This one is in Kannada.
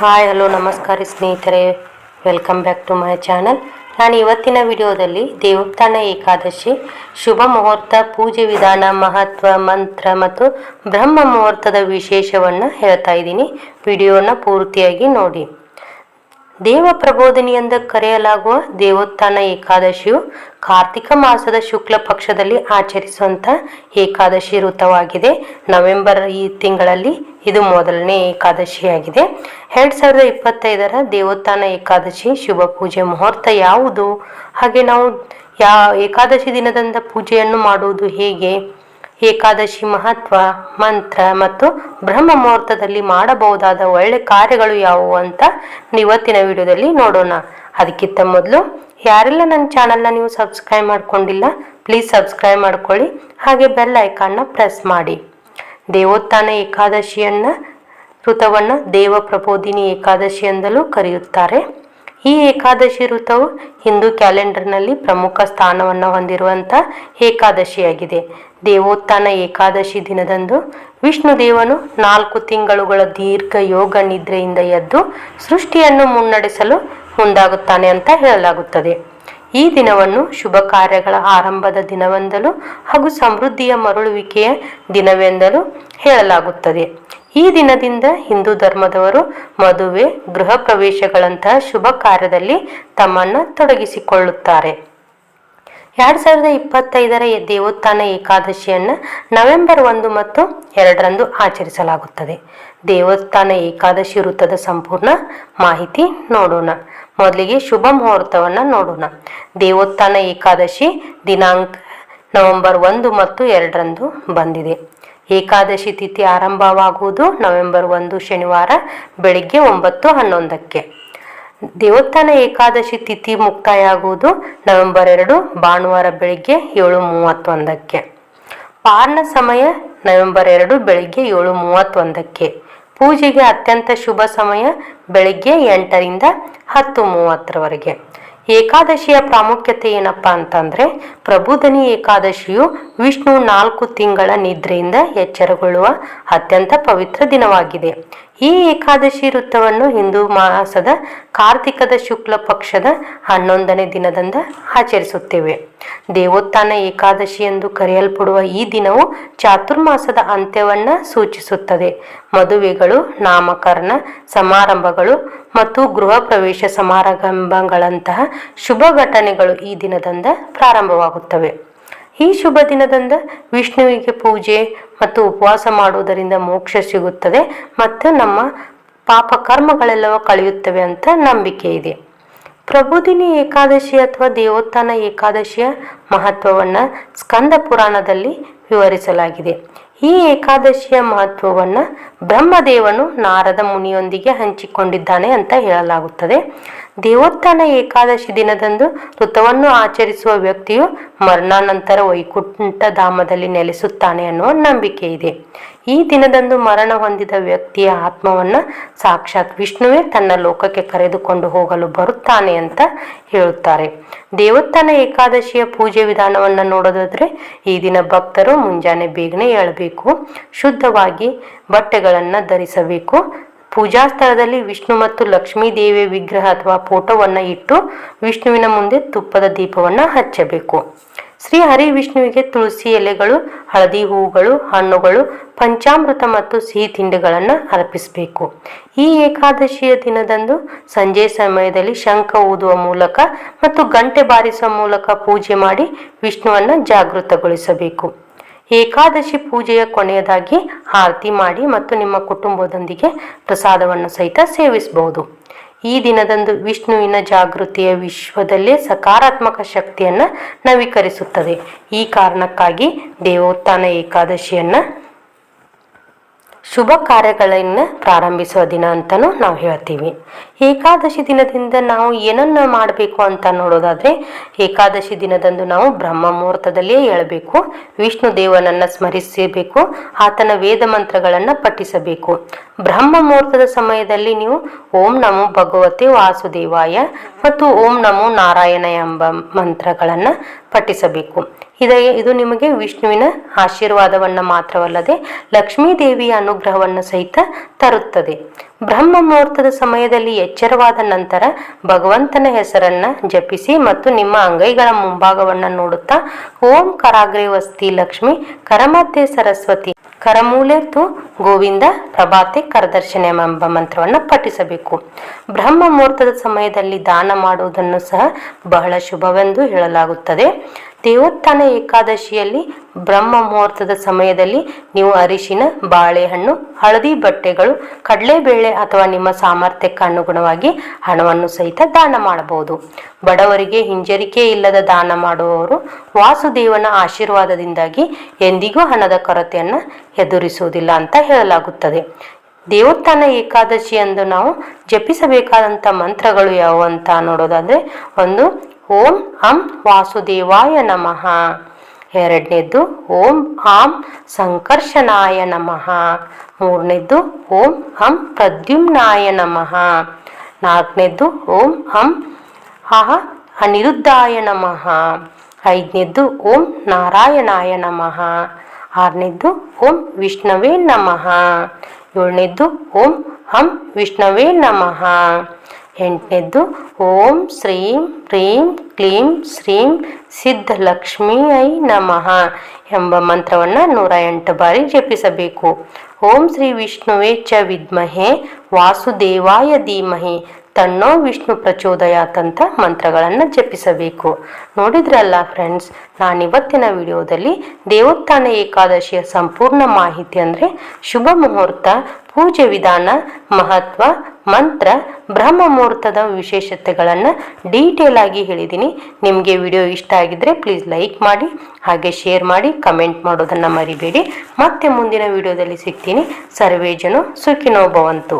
ಹಾಯ್ ಹಲೋ ನಮಸ್ಕಾರ ಸ್ನೇಹಿತರೆ. Welcome back to my channel ನಾನು ಇವತ್ತಿನ ವಿಡಿಯೋದಲ್ಲಿ ದೇವೋತ್ಥಾನ ಏಕಾದಶಿ, ಶುಭ ಮುಹೂರ್ತ, ಪೂಜೆ ವಿಧಾನ, ಮಹತ್ವ, ಮಂತ್ರ ಮತ್ತು ಬ್ರಹ್ಮ ಮುಹೂರ್ತದ ವಿಶೇಷವನ್ನು ಹೇಳ್ತಾ ಇದ್ದೀನಿ. ವಿಡಿಯೋನ ಪೂರ್ತಿಯಾಗಿ ನೋಡಿ. ದೇವ ಪ್ರಬೋಧಿನಿ ಎಂದು ಕರೆಯಲಾಗುವ ದೇವೋತ್ಥಾನ ಏಕಾದಶಿಯು ಕಾರ್ತಿಕ ಮಾಸದ ಶುಕ್ಲ ಪಕ್ಷದಲ್ಲಿ ಆಚರಿಸುವಂಥ ಏಕಾದಶಿ ಋತವಾಗಿದೆ. ನವೆಂಬರ್ ಈ ತಿಂಗಳಲ್ಲಿ ಇದು ಮೊದಲನೇ ಏಕಾದಶಿಯಾಗಿದೆ. ಎರಡ್ ಸಾವಿರದ ಇಪ್ಪತ್ತೈದರ ದೇವೋತ್ಥಾನ ಏಕಾದಶಿ ಶುಭ ಪೂಜೆ ಮುಹೂರ್ತ ಯಾವುದು? ಹಾಗೆ ನಾವು ಯಾ ಏಕಾದಶಿ ದಿನದಂದ ಪೂಜೆಯನ್ನು ಮಾಡುವುದು ಹೇಗೆ? ಏಕಾದಶಿ ಮಹತ್ವ, ಮಂತ್ರ ಮತ್ತು ಬ್ರಹ್ಮ ಮುಹೂರ್ತದಲ್ಲಿ ಮಾಡಬಹುದಾದ ಒಳ್ಳೆ ಕಾರ್ಯಗಳು ಯಾವುವು ಅಂತ ಇವತ್ತಿನ ವಿಡಿಯೋದಲ್ಲಿ ನೋಡೋಣ. ಅದಕ್ಕಿಂತ ಮೊದಲು ಯಾರೆಲ್ಲ ನನ್ನ ಚಾನಲ್ನ ನೀವು ಸಬ್ಸ್ಕ್ರೈಬ್ ಮಾಡ್ಕೊಂಡಿಲ್ಲ, ಪ್ಲೀಸ್ ಸಬ್ಸ್ಕ್ರೈಬ್ ಮಾಡ್ಕೊಳ್ಳಿ. ಹಾಗೆ ಬೆಲ್ ಐಕಾನ್ನ ಪ್ರೆಸ್ ಮಾಡಿ. ದೇವೋತ್ಥಾನ ಏಕಾದಶಿಯನ್ನ, ಋತವನ್ನು ದೇವ ಪ್ರಬೋಧಿನಿ ಏಕಾದಶಿ ಎಂದಲೂ ಕರೆಯುತ್ತಾರೆ. ಈ ಏಕಾದಶಿ ಋತವು ಹಿಂದೂ ಕ್ಯಾಲೆಂಡರ್ನಲ್ಲಿ ಪ್ರಮುಖ ಸ್ಥಾನವನ್ನು ಹೊಂದಿರುವಂಥ ಏಕಾದಶಿಯಾಗಿದೆ. ದೇವೋತ್ಥಾನ ಏಕಾದಶಿ ದಿನದಂದು ವಿಷ್ಣು ದೇವನು ನಾಲ್ಕು ತಿಂಗಳುಗಳ ದೀರ್ಘ ಯೋಗ ನಿದ್ರೆಯಿಂದ ಎದ್ದು ಸೃಷ್ಟಿಯನ್ನು ಮುನ್ನಡೆಸಲು ಮುಂದಾಗುತ್ತಾನೆ ಅಂತ ಹೇಳಲಾಗುತ್ತದೆ. ಈ ದಿನವನ್ನು ಶುಭ ಕಾರ್ಯಗಳ ಆರಂಭದ ದಿನವೆಂದಲೂ ಹಾಗೂ ಸಮೃದ್ಧಿಯ ಮರಳುವಿಕೆಯ ದಿನವೆಂದಲೂ ಹೇಳಲಾಗುತ್ತದೆ. ಈ ದಿನದಿಂದ ಹಿಂದೂ ಧರ್ಮದವರು ಮದುವೆ, ಗೃಹ ಪ್ರವೇಶಗಳಂತಹ ಶುಭ ಕಾರ್ಯದಲ್ಲಿ ತಮ್ಮನ್ನು ತೊಡಗಿಸಿಕೊಳ್ಳುತ್ತಾರೆ. ಎರಡು ಸಾವಿರದ ಇಪ್ಪತ್ತೈದರ ದೇವೋತ್ಥಾನ ಏಕಾದಶಿಯನ್ನು ನವೆಂಬರ್ ಒಂದು ಮತ್ತು ಎರಡರಂದು ಆಚರಿಸಲಾಗುತ್ತದೆ. ದೇವೋತ್ಥಾನ ಏಕಾದಶಿ ವೃತ್ತದ ಸಂಪೂರ್ಣ ಮಾಹಿತಿ ನೋಡೋಣ. ಮೊದಲಿಗೆ ಶುಭ ಮುಹೂರ್ತವನ್ನು ನೋಡೋಣ. ದೇವೋತ್ಥಾನ ಏಕಾದಶಿ ದಿನಾಂಕ ನವೆಂಬರ್ ಒಂದು ಮತ್ತು ಎರಡರಂದು ಬಂದಿದೆ. ಏಕಾದಶಿ ತಿಥಿ ಆರಂಭವಾಗುವುದು ನವೆಂಬರ್ ಒಂದು ಶನಿವಾರ ಬೆಳಿಗ್ಗೆ ಒಂಬತ್ತು ಹನ್ನೊಂದಕ್ಕೆ. ದೇವೋತ್ಥಾನ ಏಕಾದಶಿ ತಿಥಿ ಮುಕ್ತಾಯ ಆಗುವುದು ನವೆಂಬರ್ ಎರಡು ಭಾನುವಾರ ಬೆಳಿಗ್ಗೆ ಏಳು ಮೂವತ್ತೊಂದಕ್ಕೆ. ಪಾರ್ನ ಸಮಯ ನವೆಂಬರ್ ಎರಡು ಬೆಳಿಗ್ಗೆ ಏಳು ಮೂವತ್ತೊಂದಕ್ಕೆ. ಪೂಜೆಗೆ ಅತ್ಯಂತ ಶುಭ ಸಮಯ ಬೆಳಿಗ್ಗೆ ಎಂಟರಿಂದ ಹತ್ತು ಮೂವತ್ತರವರೆಗೆ. ಏಕಾದಶಿಯ ಪ್ರಾಮುಖ್ಯತೆ ಏನಪ್ಪ ಅಂತಂದ್ರೆ ಪ್ರಬುಧನಿ ಏಕಾದಶಿಯು ವಿಷ್ಣು ನಾಲ್ಕು ತಿಂಗಳ ನಿದ್ರೆಯಿಂದ ಎಚ್ಚರಗೊಳ್ಳುವ ಅತ್ಯಂತ ಪವಿತ್ರ ದಿನವಾಗಿದೆ. ಈ ಏಕಾದಶಿ ವೃತ್ತವನ್ನು ಹಿಂದೂ ಮಾಸದ ಕಾರ್ತಿಕದ ಶುಕ್ಲ ಪಕ್ಷದ ಹನ್ನೊಂದನೇ ದಿನದಿಂದ ಆಚರಿಸುತ್ತೇವೆ. ದೇವೋತ್ಥಾನ ಏಕಾದಶಿ ಎಂದು ಕರೆಯಲ್ಪಡುವ ಈ ದಿನವು ಚಾತುರ್ಮಾಸದ ಅಂತ್ಯವನ್ನ ಸೂಚಿಸುತ್ತದೆ. ಮದುವೆಗಳು, ನಾಮಕರಣ, ಸಮಾರಂಭಗಳು ಮತ್ತು ಗೃಹ ಪ್ರವೇಶ ಸಮಾರಂಭಗಳಂತಹ ಶುಭ ಘಟನೆಗಳು ಈ ದಿನದಂದ ಪ್ರಾರಂಭವಾಗುತ್ತವೆ. ಈ ಶುಭ ದಿನದಂದ ವಿಷ್ಣುವಿಗೆ ಪೂಜೆ ಮತ್ತು ಉಪವಾಸ ಮಾಡುವುದರಿಂದ ಮೋಕ್ಷ ಸಿಗುತ್ತದೆ ಮತ್ತು ನಮ್ಮ ಪಾಪ ಕರ್ಮಗಳೆಲ್ಲವ ಕಳೆಯುತ್ತವೆ ಅಂತ ನಂಬಿಕೆ ಇದೆ. ಪ್ರಭುದಿನಿ ಏಕಾದಶಿ ಅಥವಾ ದೇವೋತ್ಥಾನ ಏಕಾದಶಿಯ ಮಹತ್ವವನ್ನು ಸ್ಕಂದ ಪುರಾಣದಲ್ಲಿ ವಿವರಿಸಲಾಗಿದೆ. ಈ ಏಕಾದಶಿಯ ಮಹತ್ವವನ್ನು ಬ್ರಹ್ಮದೇವನು ನಾರದ ಮುನಿಯೊಂದಿಗೆ ಹಂಚಿಕೊಂಡಿದ್ದಾನೆ ಅಂತ ಹೇಳಲಾಗುತ್ತದೆ. ದೇವೋತ್ಥಾನ ಏಕಾದಶಿ ದಿನದಂದು ಋತವನ್ನು ಆಚರಿಸುವ ವ್ಯಕ್ತಿಯು ಮರಣಾನಂತರ ವೈಕುಂಠ ಧಾಮದಲ್ಲಿ ನೆಲೆಸುತ್ತಾನೆ ಅನ್ನುವ ನಂಬಿಕೆ ಇದೆ ಈ ದಿನದಂದು ಮರಣ ಹೊಂದಿದ ವ್ಯಕ್ತಿಯ ಆತ್ಮವನ್ನು ಸಾಕ್ಷಾತ್ ವಿಷ್ಣುವೇ ತನ್ನ ಲೋಕಕ್ಕೆ ಕರೆದುಕೊಂಡು ಹೋಗಲು ಬರುತ್ತಾನೆ ಅಂತ ಹೇಳುತ್ತಾರೆ. ದೇವೋತ್ಥಾನ ಏಕಾದಶಿಯ ಪೂಜೆ ವಿಧಾನವನ್ನು ನೋಡೋದಾದ್ರೆ ಈ ದಿನ ಭಕ್ತರು ಮುಂಜಾನೆ ಬೇಗನೆ ಏಳಬೇಕು ಶುದ್ಧವಾಗಿ ಬಟ್ಟೆಗಳನ್ನು ಧರಿಸಬೇಕು. ಪೂಜಾ ಸ್ಥಳದಲ್ಲಿ ವಿಷ್ಣು ಮತ್ತು ಲಕ್ಷ್ಮೀ ದೇವಿಯ ವಿಗ್ರಹ ಅಥವಾ ಫೋಟೋವನ್ನು ಇಟ್ಟು ವಿಷ್ಣುವಿನ ಮುಂದೆ ತುಪ್ಪದ ದೀಪವನ್ನು ಹಚ್ಚಬೇಕು. ಶ್ರೀ ಹರಿ ವಿಷ್ಣುವಿಗೆ ತುಳಸಿ ಎಲೆಗಳು, ಹಳದಿ ಹೂವುಗಳು ಹಣ್ಣುಗಳು, ಪಂಚಾಮೃತ ಮತ್ತು ಸಿಹಿ ತಿಂಡಿಗಳನ್ನು ಅರ್ಪಿಸಬೇಕು. ಈ ಏಕಾದಶಿಯ ದಿನದಂದು ಸಂಜೆ ಸಮಯದಲ್ಲಿ ಶಂಖ ಊದುವ ಮೂಲಕ ಮತ್ತು ಗಂಟೆ ಬಾರಿಸುವ ಮೂಲಕ ಪೂಜೆ ಮಾಡಿ ವಿಷ್ಣುವನ್ನು ಜಾಗೃತಗೊಳಿಸಬೇಕು. ಏಕಾದಶಿ ಪೂಜೆಯ ಕೊನೆಯದಾಗಿ ಆರತಿ ಮಾಡಿ ಮತ್ತು ನಿಮ್ಮ ಕುಟುಂಬದೊಂದಿಗೆ ಪ್ರಸಾದವನ್ನು ಸಹಿತ ಸೇವಿಸಬಹುದು. ಈ ದಿನದಂದು ವಿಷ್ಣುವಿನ ಜಾಗೃತಿಯ ವಿಶ್ವದಲ್ಲೇ ಸಕಾರಾತ್ಮಕ ಶಕ್ತಿಯನ್ನು ನವೀಕರಿಸುತ್ತದೆ. ಈ ಕಾರಣಕ್ಕಾಗಿ ದೇವೋತ್ಥಾನ ಏಕಾದಶಿಯನ್ನ ಶುಭ ಕಾರ್ಯಗಳನ್ನು ಪ್ರಾರಂಭಿಸುವ ದಿನ ಅಂತಲೂ ನಾವು ಹೇಳ್ತೀವಿ. ಏಕಾದಶಿ ದಿನದಿಂದ ನಾವು ಏನನ್ನು ಮಾಡಬೇಕು ಅಂತ ನೋಡೋದಾದ್ರೆ, ಏಕಾದಶಿ ದಿನದಂದು ನಾವು ಬ್ರಹ್ಮ ಮುಹೂರ್ತದಲ್ಲಿಯೇ ಹೇಳಬೇಕು ವಿಷ್ಣು ದೇವನನ್ನು ಸ್ಮರಿಸಬೇಕು ಆತನ ವೇದ ಮಂತ್ರಗಳನ್ನು ಪಠಿಸಬೇಕು. ಬ್ರಹ್ಮ ಮುಹೂರ್ತದ ಸಮಯದಲ್ಲಿ ನೀವು ಓಂ ನಮೋ ಭಗವತಿ ವಾಸುದೇವಾಯ ಮತ್ತು ಓಂ ನಮೋ ನಾರಾಯಣ ಎಂಬ ಮಂತ್ರಗಳನ್ನು ಪಠಿಸಬೇಕು. ಇದ ಇದು ನಿಮಗೆ ವಿಷ್ಣುವಿನ ಆಶೀರ್ವಾದವನ್ನು ಮಾತ್ರವಲ್ಲದೆ ಲಕ್ಷ್ಮೀ ದೇವಿಯ ಅನುಗ್ರಹವನ್ನು ಸಹಿತ ತರುತ್ತದೆ. ಬ್ರಹ್ಮ ಮುಹೂರ್ತದ ಸಮಯದಲ್ಲಿ ಎಚ್ಚರವಾದ ನಂತರ ಭಗವಂತನ ಹೆಸರನ್ನ ಜಪಿಸಿ ಮತ್ತು ನಿಮ್ಮ ಅಂಗೈಗಳ ಮುಂಭಾಗವನ್ನು ನೋಡುತ್ತಾ, ಓಂ ಕರಾಗ್ರೆ ವಸ್ತಿ ಲಕ್ಷ್ಮಿ, ಕರಮಧ್ಯೆ ಸರಸ್ವತಿ. ಕರಮೂಲೆತ್ತು ಗೋವಿಂದ ಪ್ರಭಾತೆ ಕರದರ್ಶನ ಎಂಬ ಮಂತ್ರವನ್ನು ಪಠಿಸಬೇಕು. ಬ್ರಹ್ಮ ಮುಹೂರ್ತದ ಸಮಯದಲ್ಲಿ ದಾನ ಮಾಡುವುದನ್ನು ಸಹ ಬಹಳ ಶುಭವೆಂದು ಹೇಳಲಾಗುತ್ತದೆ. ದೇವೋತ್ಥಾನ ಏಕಾದಶಿಯಲ್ಲಿ ಬ್ರಹ್ಮ ಮುಹೂರ್ತದ ಸಮಯದಲ್ಲಿ ನೀವು ಅರಿಶಿನ, ಬಾಳೆಹಣ್ಣು, ಹಳದಿ ಬಟ್ಟೆಗಳು, ಕಡಲೆಬೇಳೆ ಅಥವಾ ನಿಮ್ಮ ಸಾಮರ್ಥ್ಯಕ್ಕೆ ಅನುಗುಣವಾಗಿ ಹಣವನ್ನು ಸಹಿತ ದಾನ ಮಾಡಬಹುದು. ಬಡವರಿಗೆ ಹಿಂಜರಿಕೆ ಇಲ್ಲದ ದಾನ ಮಾಡುವವರು ವಾಸುದೇವನ ಆಶೀರ್ವಾದದಿಂದಾಗಿ ಎಂದಿಗೂ ಹಣದ ಕೊರತೆಯನ್ನು ಎದುರಿಸುವುದಿಲ್ಲ ಅಂತ ಹೇಳಲಾಗುತ್ತದೆ. ದೇವೋತ್ಥಾನ ಏಕಾದಶಿ ಎಂದು ನಾವು ಜಪಿಸಬೇಕಾದಂಥ ಮಂತ್ರಗಳು ಯಾವುವು ಅಂತ ನೋಡೋದಾದರೆ, ಒಂದು ಓಂ ಹಂ ವಾಸುದೇವಾಯ ನಮಃ. ಎರಡನೇದ್ದು ಓಂ ಆಂ ಸಂಕರ್ಷಣಾಯ ನಮಃ. ಮೂರನೇದ್ದು ಓಂ ಹಂ ಪ್ರದ್ಯುಮ್ನಾಯ ನಮಃ. ನಾಲ್ಕನೇದ್ದು ಓಂ ಹಂ ಆಹ ಅನಿರುದ್ಧಾಯ ನಮಃ. ಐದನೇದ್ದು ಓಂ ನಾರಾಯಣಾಯ ನಮಃ. ಆರನೇದ್ದು ಓಂ ವಿಷ್ಣುವೇ ನಮಃ. ಏಳನೇದ್ದು ಓಂ ಹಂ ವಿಷ್ಣುವೇ ನಮಃ. ಎಂಟನೇದ್ದು ಓಂ ಶ್ರೀಂ ಹ್ರೀಂ ಕ್ಲೀಂ ಶ್ರೀಂ ಸಿದ್ಧಲಕ್ಷ್ಮೀ ಐ ನಮಃ ಎಂಬ ಮಂತ್ರವನ್ನು ನೂರ ಎಂಟು ಬಾರಿ ಜಪಿಸಬೇಕು. ಓಂ ಶ್ರೀ ವಿಷ್ಣುವೇ ಚ ವಿದ್ಮಹೆ ವಾಸುದೇವಾಯ ಧೀಮಹಿ ತನ್ನೋ ವಿಷ್ಣು ಪ್ರಚೋದಯಾತಂತ ಮಂತ್ರಗಳನ್ನು ಜಪಿಸಬೇಕು. ನೋಡಿದ್ರಲ್ಲ ಫ್ರೆಂಡ್ಸ್ ನಾನು ಇವತ್ತಿನ ವಿಡಿಯೋದಲ್ಲಿ ದೇವೋತ್ಥಾನ ಏಕಾದಶಿಯ ಸಂಪೂರ್ಣ ಮಾಹಿತಿ ಅಂದರೆ ಶುಭ ಮುಹೂರ್ತ, ಪೂಜೆ ವಿಧಾನ, ಮಹತ್ವ ಮಂತ್ರ ಬ್ರಹ್ಮ ಮುಹೂರ್ತದ ವಿಶೇಷತೆಗಳನ್ನು ಡೀಟೇಲ್ ಆಗಿ ಹೇಳಿದ್ದೀನಿ ನಿಮಗೆ ವಿಡಿಯೋ ಇಷ್ಟ ಆಗಿದ್ರೆ ಪ್ಲೀಸ್ ಲೈಕ್ ಮಾಡಿ, ಹಾಗೆ ಶೇರ್ ಮಾಡಿ ಕಮೆಂಟ್ ಮಾಡೋದನ್ನು ಮರಿಬೇಡಿ. ಮತ್ತೆ ಮುಂದಿನ ವಿಡಿಯೋದಲ್ಲಿ ಸಿಗ್ತೀನಿ. ಸರ್ವೇ ಜನ ಸುಖಿನೋ ಭವಂತು.